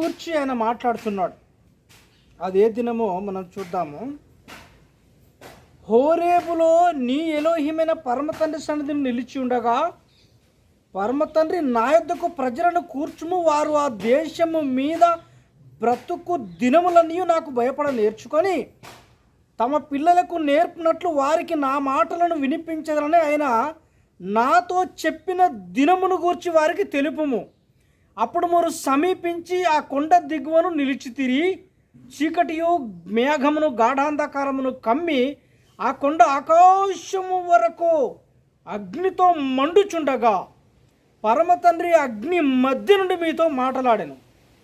గూర్చి ఆయన మాట్లాడుతున్నాడు. అది ఏ దినమో మనం చూద్దాము. హోరేబులో నీ ఎలోహిమైన పరమతండ్రి సన్నిధిని నిలిచి ఉండగా పరమతండ్రి నా యొద్దకు ప్రజలను కూర్చుము వారు ఆ దేశము మీద బ్రతుకు దినములన్నీ నాకు భయపడ నేర్చుకొని తమ పిల్లలకు నేర్పినట్లు వారికి నా మాటలను వినిపించగలని ఆయన నాతో చెప్పిన దినమును గూర్చి వారికి తెలుపుము. అప్పుడు మీరు సమీపించి ఆ కొండ దిగువను నిలిచి తిరిగి చీకటియు మేఘమును గాఢాంధకారమును కమ్మి ఆ కొండ ఆకాశము వరకు అగ్నితో మండుచుండగా పరమతండ్రి అగ్ని మధ్య నుండి మీతో మాట్లాడాను.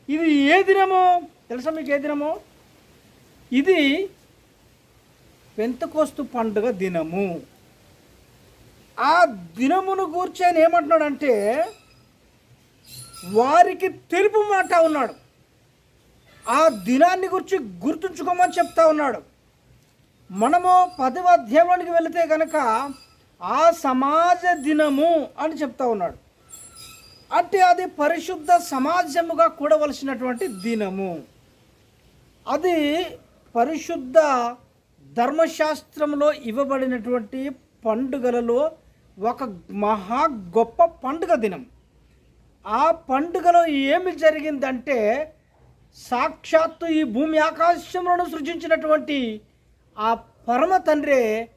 ఇది ఏ దినమో? తెలుసా మీకు ఏ దినమో? ఇది పెంతకోస్తు పండుగ దినము. ఆ దినమును గూర్చి ఆయన ఏమంటున్నాడంటే వారికి తెలుపు మాట ఉన్నాడు. ఆ దినాన్ని గురించి గుర్తుంచుకోమని చెప్తా ఉన్నాడు. మనము పదవ అధ్యాయంలోనికి వెళితే కనుక ఆ సమాజ దినము అని చెప్తా ఉన్నాడు. అంటే అది పరిశుద్ధ సమాజముగా కూడవలసినటువంటి దినము. అది పరిశుద్ధ ధర్మశాస్త్రంలో ఇవ్వబడినటువంటి పండుగలలో ఒక మహా గొప్ప పండుగ దినం. ఆ పండుగలో ఏమి జరిగిందంటే సాక్షాత్తు ఈ భూమి ఆకాశంలో సృజించినటువంటి ఆ పరమ తండ్రే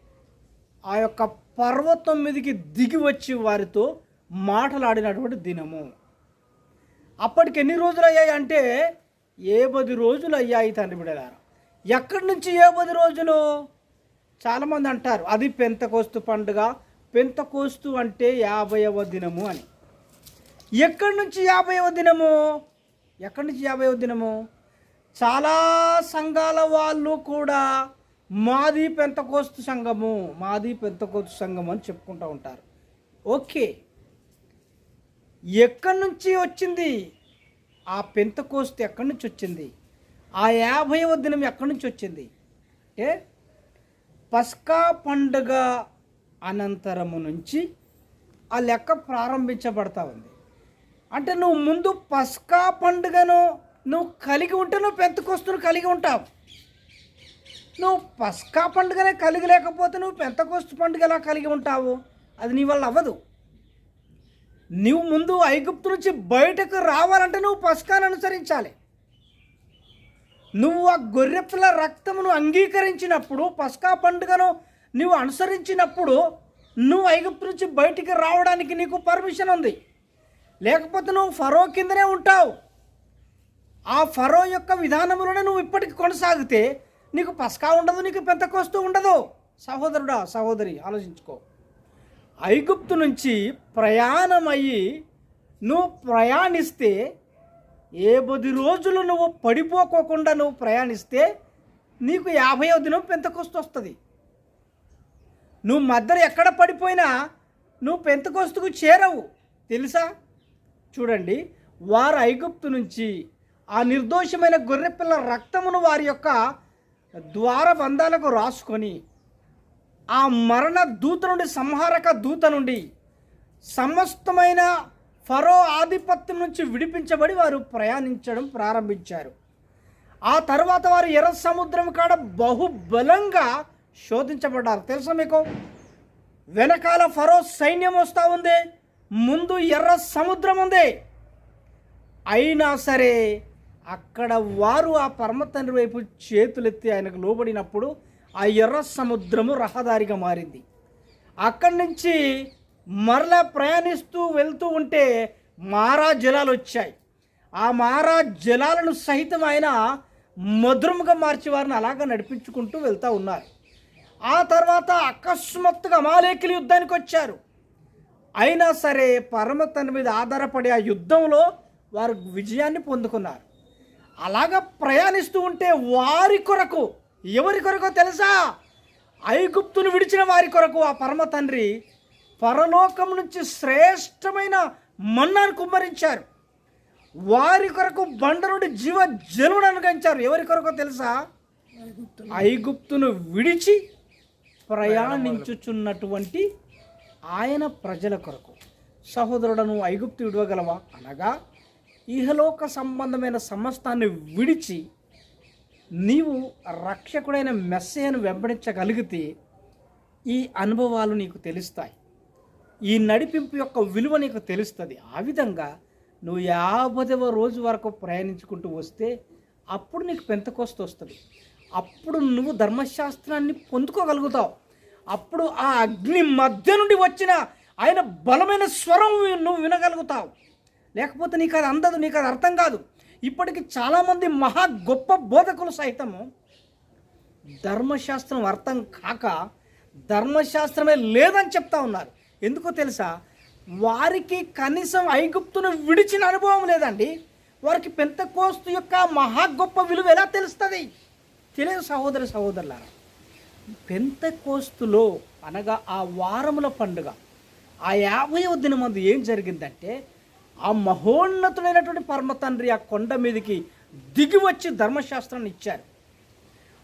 ఆ యొక్క పర్వతం మీదకి దిగి వచ్చి వారితో మాటలాడినటువంటి దినము. అప్పటికి ఎన్ని రోజులు అయ్యాయి అంటే ఏ పది రోజులు అయ్యాయి తండ్రి బిడ్డలారా. ఎక్కడి నుంచి ఏ పది రోజులు? చాలామంది అంటారు అది పెంతకోస్తు పండుగ పెంతకోస్తు అంటే యాభైవ దినము అని. ఎక్కడి నుంచి యాభైవ దినము? ఎక్కడి నుంచి యాభైవ దినము? చాలా సంఘాల వాళ్ళు కూడా మాది పెంతకోస్తు సంఘము మాది పెంతకోస్తు సంఘము అని చెప్పుకుంటూ ఉంటారు. ఓకే. ఎక్కడి నుంచి వచ్చింది? ఆ పెంతకోస్తు ఎక్కడి నుంచి వచ్చింది? ఆ యాభైవ దినం ఎక్కడి నుంచి వచ్చింది? అంటే పస్కా పండుగ అనంతరము నుంచి ఆ లెక్క ప్రారంభించబడతా ఉంది. అంటే నువ్వు ముందు పస్కా పండుగను నువ్వు కలిగి ఉంటే నువ్వు పెంతకొస్తును కలిగి ఉంటావు. నువ్వు పస్కా పండుగనే కలిగి లేకపోతే నువ్వు పెంతకోస్తు పండుగ ఎలా కలిగి ఉంటావు? అది నీ వల్ల అవ్వదు. నువ్వు ముందు ఐగుప్తు నుంచి బయటకు రావాలంటే నువ్వు పస్కాను అనుసరించాలి. నువ్వు ఆ గొర్రెపిల్ల రక్తమును అంగీకరించినప్పుడు పస్కా పండుగను నువ్వు అనుసరించినప్పుడు నువ్వు ఐగుప్తు నుంచి బయటికి రావడానికి నీకు పర్మిషన్ ఉంది. లేకపోతే నువ్వు ఫరో కిందనే ఉంటావు. ఆ ఫరో యొక్క విధానంలోనే నువ్వు ఇప్పటికి కొనసాగితే నీకు పస్కా ఉండదు నీకు పెంతకోస్తూ ఉండదు. సహోదరుడా సహోదరి ఆలోచించుకో. ఐగుప్తు నుంచి ప్రయాణమయ్యి నువ్వు ప్రయాణిస్తే ఏ పది రోజులు నువ్వు పడిపోకోకుండా నువ్వు ప్రయాణిస్తే నీకు యాభై దినం పెంతకొస్తు వస్తుంది. నువ్వు మధ్యలో ఎక్కడ పడిపోయినా నువ్వు పెంతకొస్తుకు చేరవు. తెలుసా? చూడండి వారు ఐగుప్తు నుంచి ఆ నిర్దోషమైన గొర్రెపిల్ల రక్తమును వారి యొక్క ద్వారబంధాలకు రాసుకొని ఆ మరణ దూత నుండి సంహారక దూత నుండి సమస్తమైన ఫరో ఆధిపత్యం నుంచి విడిపించబడి వారు ప్రయాణించడం ప్రారంభించారు. ఆ తర్వాత వారు ఎర్ర సముద్రం కాడ బహుబలంగా శోధించబడ్డారు. తెలుసా మీకు? వెనకాల ఫరో సైన్యం వస్తూ ఉంది. ముందు ఎర్ర సముద్రం ఉంది అయినా సరే అక్కడ వారు ఆ పరమ తండ్రి వైపు చేతులెత్తి ఆయనకు లోబడినప్పుడు ఆ ఎర్ర సముద్రము రహదారిగా మారింది. అక్కడి నుంచి మరలా ప్రయాణిస్తూ వెళ్తూ ఉంటే మారా జలాలు వచ్చాయి. ఆ మారా జలాలను సహితం ఆయన మధురముగా మార్చి వారిని అలాగా నడిపించుకుంటూ వెళ్తూ ఉన్నారు. ఆ తర్వాత అకస్మాత్తుగా అమాలేకులు యుద్ధానికి వచ్చారు. అయినా సరే పరమ తన మీద ఆధారపడి ఆ యుద్ధంలో వారు విజయాన్ని పొందుకున్నారు. అలాగా ప్రయాణిస్తూ ఉంటే వారి కొరకు ఎవరి కొరకో తెలుసా? ఐగుప్తును విడిచిన వారి కొరకు ఆ పరమ తండ్రి పరలోకం నుంచి శ్రేష్టమైన మన్నాను కుమ్మరించారు. వారి కొరకు బండ నుండి జీవ జనుడు అనుగంచారు ఎవరి కొరకో తెలుసా? ఐగుప్తును. విడిచి ప్రయాణించుచున్నటువంటి ఆయన ప్రజల కొరకు. సహోదరుడను ఐగుప్తు విడవగలవా? అనగా ఇహలోక సంబంధమైన సమస్తాన్ని విడిచి నీవు రక్షకుడైన మెస్సేను వెంబడించగలిగితే ఈ అనుభవాలు నీకు తెలుస్తాయి. ఈ నడిపింపు యొక్క విలువ నీకు తెలుస్తుంది. ఆ విధంగా నువ్వు యాభైవ రోజు వరకు ప్రయాణించుకుంటూ వస్తే అప్పుడు నీకు పెంతకోస్తు వస్తుంది. అప్పుడు నువ్వు ధర్మశాస్త్రాన్ని పొందుకోగలుగుతావు. అప్పుడు ఆ అగ్ని మధ్య నుండి వచ్చిన ఆయన బలమైన స్వరం నువ్వు వినగలుగుతావు. లేకపోతే నీకు అది అందదు నీకు అది అర్థం కాదు. ఇప్పటికి చాలామంది మహా గొప్ప బోధకులు సైతము ధర్మశాస్త్రం అర్థం కాక ధర్మశాస్త్రమే లేదని చెప్తా ఉన్నారు. ఎందుకో తెలుసా? వారికి కనీసం ఐగుప్తును విడిచిన అనుభవం లేదండి. వారికి పెంతకోస్తు యొక్క మహా గొప్ప విలువ ఎలా తెలుస్తుంది? తెలియదు సహోదరి సహోదరులారా. పెంతకోస్తులో అనగా ఆ వారముల పండుగ ఆ యాభైవ దినమందు ఏం జరిగిందంటే ఆ మహోన్నతుడైనటువంటి పరమతండ్రి ఆ కొండ మీదకి దిగి వచ్చి ధర్మశాస్త్రాన్ని ఇచ్చారు.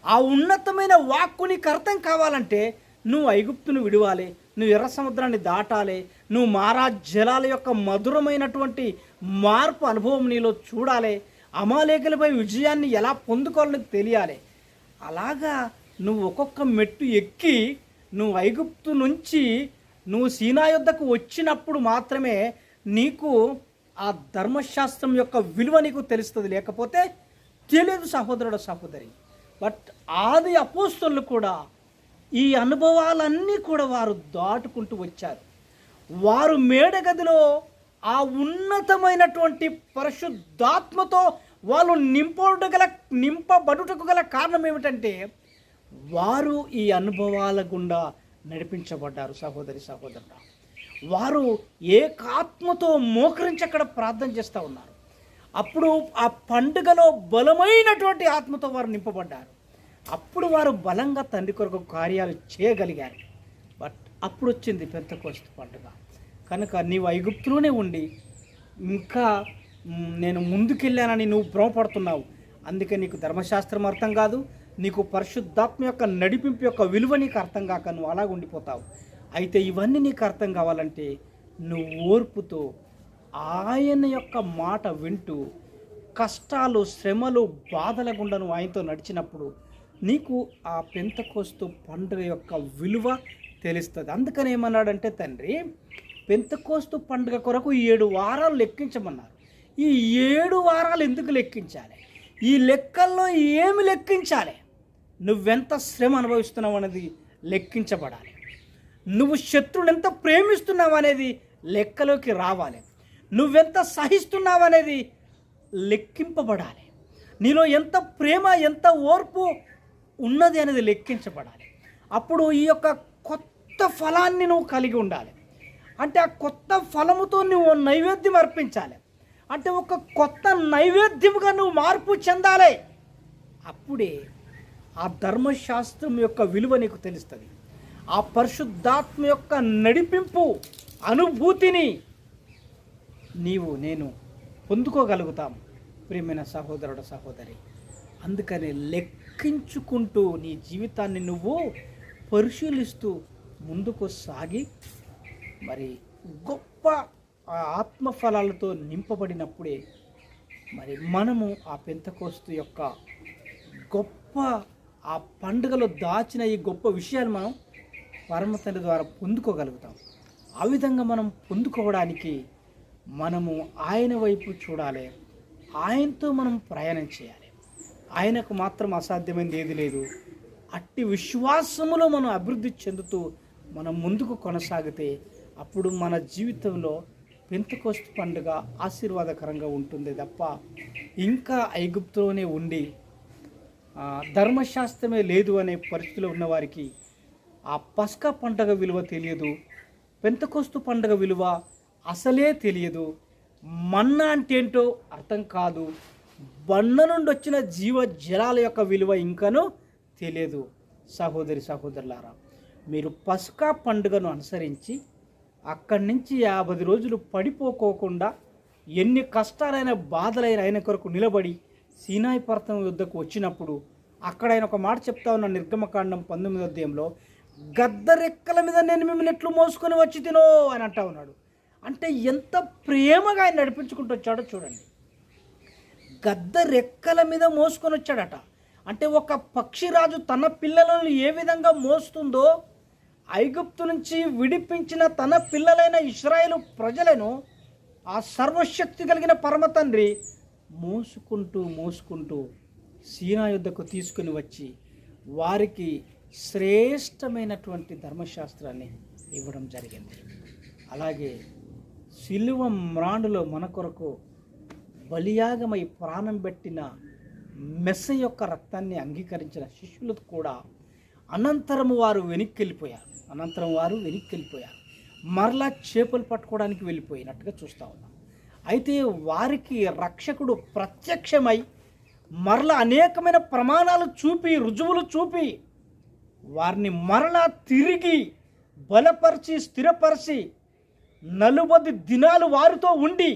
ఆ ఉన్నతమైన వాక్కు నీకు అర్థం కావాలంటే నువ్వు ఐగుప్తును విడవాలి నువ్వు ఎర్ర సముద్రాన్ని దాటాలి నువ్వు మారా జలాల యొక్క మధురమైనటువంటి మార్పు అనుభవం నీలో చూడాలి అమలేఖలపై విజయాన్ని ఎలా పొందుకోవాలని తెలియాలి. అలాగా నువ్వు ఒక్కొక్క మెట్టు ఎక్కి నువ్వు ఐగుప్తు నుంచి నువ్వు సీనా యుద్ధకు వచ్చినప్పుడు మాత్రమే నీకు ఆ ధర్మశాస్త్రం యొక్క విలువ నీకు తెలుస్తుంది. లేకపోతే తెలియదు సహోదరుడు సహోదరి. బట్ ఆది అపోస్తులు కూడా ఈ అనుభవాలన్నీ కూడా వారు దాటుకుంటూ వచ్చారు. వారు మేడగదిలో ఆ ఉన్నతమైనటువంటి పరిశుద్ధాత్మతో వాళ్ళు నింపడు గల నింపబడుటకు గల కారణం ఏమిటంటే వారు ఈ అనుభవాల గుండా నడిపించబడ్డారు సహోదరి సహోదరుడు. వారు ఏకాత్మతో మోకరించి అక్కడ ప్రార్థన చేస్తూ ఉన్నారు. అప్పుడు ఆ పండుగలో బలమైనటువంటి ఆత్మతో వారు నింపబడ్డారు. అప్పుడు వారు బలంగా తండ్రి కొరకు కార్యాలు చేయగలిగారు. బట్ అప్పుడు వచ్చింది పెద్ద కోస్తు పండుగ. కనుక నీవు ఐగుప్తులోనే ఉండి ఇంకా నేను ముందుకెళ్ళానని నువ్వు భ్రమపడుతున్నావు. అందుకే నీకు ధర్మశాస్త్రం అర్థం కాదు నీకు పరిశుద్ధాత్మ యొక్క నడిపింపు యొక్క విలువ నీకు అర్థం కాక నువ్వు అలాగ ఉండిపోతావు. అయితే ఇవన్నీ నీకు అర్థం కావాలంటే నువ్వు ఓర్పుతో ఆయన యొక్క మాట వింటూ కష్టాలు శ్రమలు బాధల గుండా నువ్వు ఆయనతో నడిచినప్పుడు నీకు ఆ పెంతకోస్తు పండుగ యొక్క విలువ తెలుస్తుంది. అందుకని ఏమన్నాడంటే తండ్రి పెంతకోస్తు పండుగ కొరకు ఏడు వారాలు లెక్కించమన్నారు. ఈ ఏడు వారాలు ఎందుకు లెక్కించాలి? ఈ లెక్కల్లో ఏమి లెక్కించాలి? నువ్వెంత శ్రమ అనుభవిస్తున్నావు అనేది లెక్కించబడాలి. నువ్వు శత్రువుని ఎంత ప్రేమిస్తున్నావు అనేది లెక్కలోకి రావాలి. నువ్వెంత సహిస్తున్నావు అనేది లెక్కింపబడాలి. నీలో ఎంత ప్రేమ ఎంత ఓర్పు ఉన్నది అనేది లెక్కించబడాలి. అప్పుడు ఈ యొక్క కొత్త ఫలాన్ని నువ్వు కలిగి ఉండాలి. అంటే ఆ కొత్త ఫలముతో నువ్వు నైవేద్యం అర్పించాలి. అంటే ఒక కొత్త నైవేద్యముగా నువ్వు మార్పు చెందాలి. అప్పుడే ఆ ధర్మశాస్త్రం యొక్క విలువ నీకు తెలుస్తుంది. ఆ పరిశుద్ధాత్మ యొక్క నడిపింపు అనుభూతిని నీవు నేను పొందుకోగలుగుతాం. ప్రియమైన సహోదరుడు సహోదరి అందుకని లెక్కించుకుంటూ నీ జీవితాన్ని నువ్వు పరిశీలిస్తూ ముందుకు సాగి మరి గొప్ప ఆత్మఫలాలతో నింపబడినప్పుడే మరి మనము ఆ పెంతకోస్తు యొక్క గొప్ప ఆ పండుగలో దాచిన ఈ గొప్ప విషయాలు మనం పరమ తండ్రి ద్వారా పొందుకోగలుగుతాం. ఆ విధంగా మనం పొందుకోవడానికి మనము ఆయన వైపు చూడాలి. ఆయనతో మనం ప్రయాణం చేయాలి. ఆయనకు మాత్రం అసాధ్యమైనది ఏది లేదు. అట్టి విశ్వాసములో మనం అభివృద్ధి చెందుతూ మనం ముందుకు కొనసాగితే అప్పుడు మన జీవితంలో పెంతకోస్తు పండుగ ఆశీర్వాదకరంగా ఉంటుంది తప్ప ఇంకా ఐగుప్తులోనే ఉండి ధర్మశాస్త్రమే లేదు అనే పరిస్థితిలో ఉన్నవారికి ఆ పస్కా పండగ విలువ తెలియదు పెంతకోస్తు పండగ విలువ అసలే తెలియదు. మన్నా అంటే ఏంటో అర్థం కాదు. బండ నుండి వచ్చిన జీవ జలాల యొక్క విలువ ఇంకనూ తెలియదు. సహోదరి సహోదరులారా మీరు పస్కా పండుగను అనుసరించి అక్కడి నుంచి యాభై రోజులు పడిపోకోకుండా ఎన్ని కష్టాలైన బాధలైన ఆయన కొరకు నిలబడి సీనాయి పర్వతం యుద్ధకు వచ్చినప్పుడు అక్కడ ఆయన ఒక మాట చెప్తా ఉన్న నిర్గమకాండం పంతొమ్మిది అధ్యాయంలో గద్దరెక్కల మీద నేను మిమ్మల్ని ఎట్లు మోసుకొని వచ్చి తినో? అని అంటా ఉన్నాడు. అంటే ఎంత ప్రేమగా ఆయన నడిపించుకుంటూ వచ్చాడో చూడండి. గద్ద రెక్కల మీద మోసుకొని వచ్చాడట. అంటే ఒక పక్షిరాజు తన పిల్లలను ఏ విధంగా మోస్తుందో ఐగుప్తు నుంచి విడిపించిన తన పిల్లలైన ఇస్రాయేలు ప్రజలను ఆ సర్వశక్తి కలిగిన పరమ తండ్రి మోసుకుంటూ మోసుకుంటూ సీనా యుద్ధకు తీసుకుని వచ్చి వారికి శ్రేష్టమైనటువంటి ధర్మశాస్త్రాన్ని ఇవ్వడం జరిగింది. అలాగే సిలువ మ్రాండులో మన కొరకు బలియాగమై ప్రాణం పెట్టిన మెస్స యొక్క రక్తాన్ని అంగీకరించిన శిష్యులు కూడా అనంతరం వారు వెనక్కి వెళ్ళిపోయారు అనంతరం వారు వెనక్కి వెళ్ళిపోయారు మరలా చేపలు పట్టుకోవడానికి వెళ్ళిపోయినట్టుగా చూస్తూ ఉన్నాం. అయితే వారికి రక్షకుడు ప్రత్యక్షమై మరల అనేకమైన ప్రమాణాలు చూపి రుజువులు చూపి వారిని మరలా తిరిగి బలపరిచి స్థిరపరిచి నలుబది దినాలు వారితో ఉండి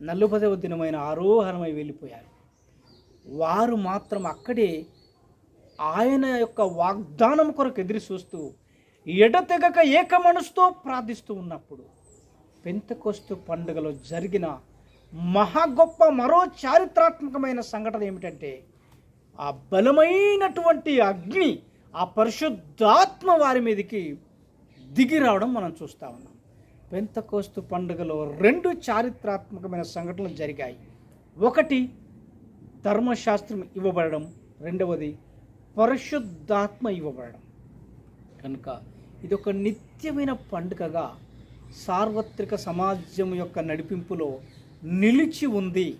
నలుబదవ దినమైన ఆరోహణమై వెళ్ళిపోయారు. వారు మాత్రం అక్కడే ఆయన యొక్క వాగ్దానం కొరకు ఎదురు చూస్తూ ఎడతెగక ఏక మనసుతో ప్రార్థిస్తూ ఉన్నప్పుడు పెంతకొస్తు పండుగలో జరిగిన మహా గొప్ప మరో చారిత్రాత్మకమైన సంఘటన ఏమిటంటే ఆ బలమైనటువంటి అగ్ని ఆ పరిశుద్ధాత్మ వారి మీదకి దిగి రావడం మనం చూస్తూ ఉన్నాం. పెంతకోస్తు పండుగలో రెండు చారిత్రాత్మకమైన సంఘటనలు జరిగాయి. ఒకటి ధర్మశాస్త్రం ఇవ్వబడడం. రెండవది పరిశుద్ధాత్మ ఇవ్వబడడం. కనుక ఇది ఒక నిత్యమైన పండుగగా సార్వత్రిక సమాజం యొక్క నడిపింపులో నిలిచి ఉంది.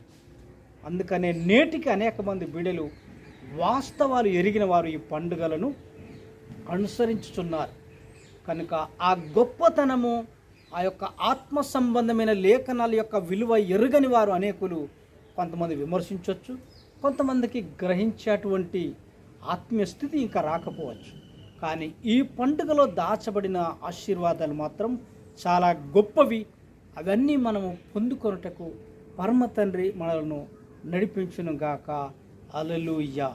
అందుకనే నేటికి అనేక మంది బిడలు వాస్తవాలు ఎరిగిన వారు ఈ పండుగలను అనుసరించుచున్నారు. కనుక ఆ గొప్పతనము ఆ యొక్క ఆత్మ సంబంధమైన లేఖనాల యొక్క విలువ ఎరుగని వారు అనేకులు కొంతమంది విమర్శించవచ్చు కొంతమందికి గ్రహించేటువంటి ఆత్మీయ స్థితి ఇంకా రాకపోవచ్చు. కానీ ఈ పండుగలో దాచబడిన ఆశీర్వాదాలు మాత్రం చాలా గొప్పవి. అవన్నీ మనము పొందుకొనుటకు పరమ తండ్రి మనలను నడిపించును గాక అలలుయ్యా